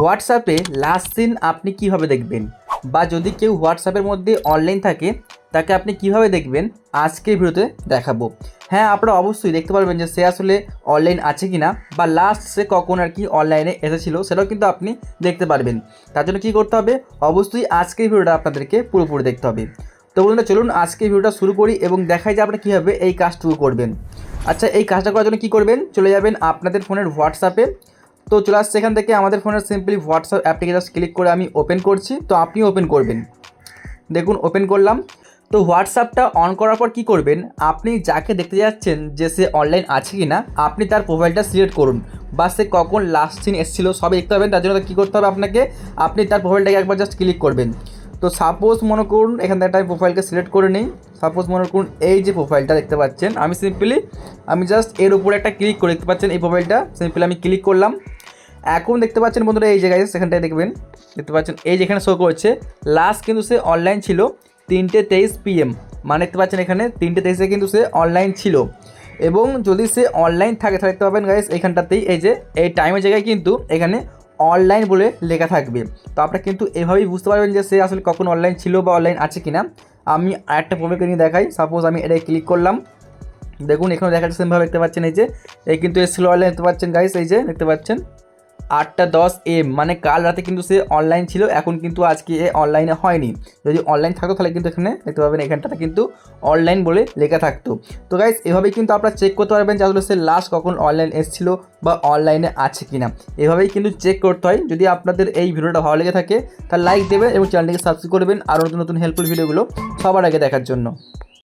হোয়াটসঅ্যাপে last scene আপনি কীভাবে দেখবেন? বা যদি কেউ হোয়াটসঅ্যাপের মধ্যে অনলাইন থাকে, তাকে আপনি কীভাবে দেখবেন? আজকের ভিডিওতে দেখাবো। হ্যাঁ আপনারা অবশ্যই দেখতে পারবেন যে সে আসলে অনলাইন আছে কি না বা লাস্ট সে কখন আর কি অনলাইনে এসেছিল, সেটাও কিন্তু আপনি দেখতে পারবেন। তার জন্য কী করতে হবে? অবশ্যই আজকের ভিডিওটা আপনাদেরকে পুরোপুরি দেখতে হবে। তো বন্ধুরা, চলুন আজকে ভিডিওটা শুরু করি এবং দেখাই যে আপনি কীভাবে এই কাজটুকু করবেন। আচ্ছা এই কাজটা করার জন্য কী করবেন? চলে যাবেন আপনাদের ফোনের হোয়াটসঅ্যাপে। তো চলে আসছে এখান থেকে। আমাদের ফোনের সিম্পলি হোয়াটসঅ্যাপ অ্যাপটিকে জাস্ট ক্লিক করে আমি ওপেন করছি। তো আপনি ওপেন করবেন। দেখুন ওপেন করলাম। তো হোয়াটসঅ্যাপটা অন করার পর কী করবেন? আপনি যাকে দেখতে যাচ্ছেন যে সে অনলাইন আছে কি না আপনি তার প্রোফাইলটা সিলেক্ট করুন। বা সে কখন লাস্ট সিন এসেছিল সব দেখতে পাবেন। তার জন্য কী করতে হবে আপনাকে? আপনি তার প্রোফাইলটাকে একবার জাস্ট ক্লিক করবেন। তো সাপোজ মনে করুন, এখান থেকে একটা প্রোফাইলকে সিলেক্ট করে নিই। সাপোজ মনে করুন, এই যে প্রোফাইলটা দেখতে পাচ্ছেন, আমি সিম্পলি আমি জাস্ট এর উপরে একটা ক্লিক করে দেখতে পাচ্ছেন এই প্রোফাইলটা সিম্পলি আমি ক্লিক করলাম। এখন দেখতে পাচ্ছেন বন্ধুরা, এই জায়গায় সেখানটায় দেখবেন। দেখতে পাচ্ছেন, এই যেখানে শো করছে লাস্ট কিন্তু সে অনলাইন ছিল তিনটে তেইশ পিএম মানে দেখতে পাচ্ছেন এখানে তিনটে তেইশে কিন্তু সে অনলাইন ছিল। এবং যদি সে অনলাইন থাকে, তাহলে দেখতে পাবেন গাইস এইখানটাতেই এই যে, এই টাইমের জায়গায় কিন্তু এখানে অনলাইন বলে লেখা থাকবে। তো আপনারা কিন্তু এভাবেই বুঝতে পারবেন যে সে আসলে কখন অনলাইন ছিল বা অনলাইন আছে কি না আমি আরেকটা প্রোফাইলকে নিয়ে দেখাই। সাপোজ আমি এটাই ক্লিক করলাম। দেখুন এখানে দেখা যাচ্ছে সেমভাবে দেখতে পাচ্ছেন, এই যে, এই কিন্তু এসেছিল অনলাইন দেখতে পাচ্ছেন গাইস এই যে, দেখতে পাচ্ছেন। আটটা দশ এম মানে কাল রাতে কিন্তু সে অনলাইন ছিল, এখন কিন্তু আজকে এ অনলাইনে হয়নি। যদি অনলাইন থাকতো, তাহলে কিন্তু এখানে দেখতে পাবেন, এখানটাতে কিন্তু অনলাইন বলে লেখা থাকতো। তো গাইস এভাবেই কিন্তু আপনারা চেক করতে পারবেন যে আসলে সে লাস্ট কখন অনলাইন এসেছিল বা অনলাইনে আছে কি না এভাবেই কিন্তু চেক করতে হয়। যদি আপনাদের এই ভিডিওটা ভালো লেগে থাকে, তাহলে লাইক দেবেন এবং চ্যানেলটিকে সাবস্ক্রাইব করবেন, আরও নতুন নতুন হেল্পফুল ভিডিওগুলো সবার আগে দেখার জন্য।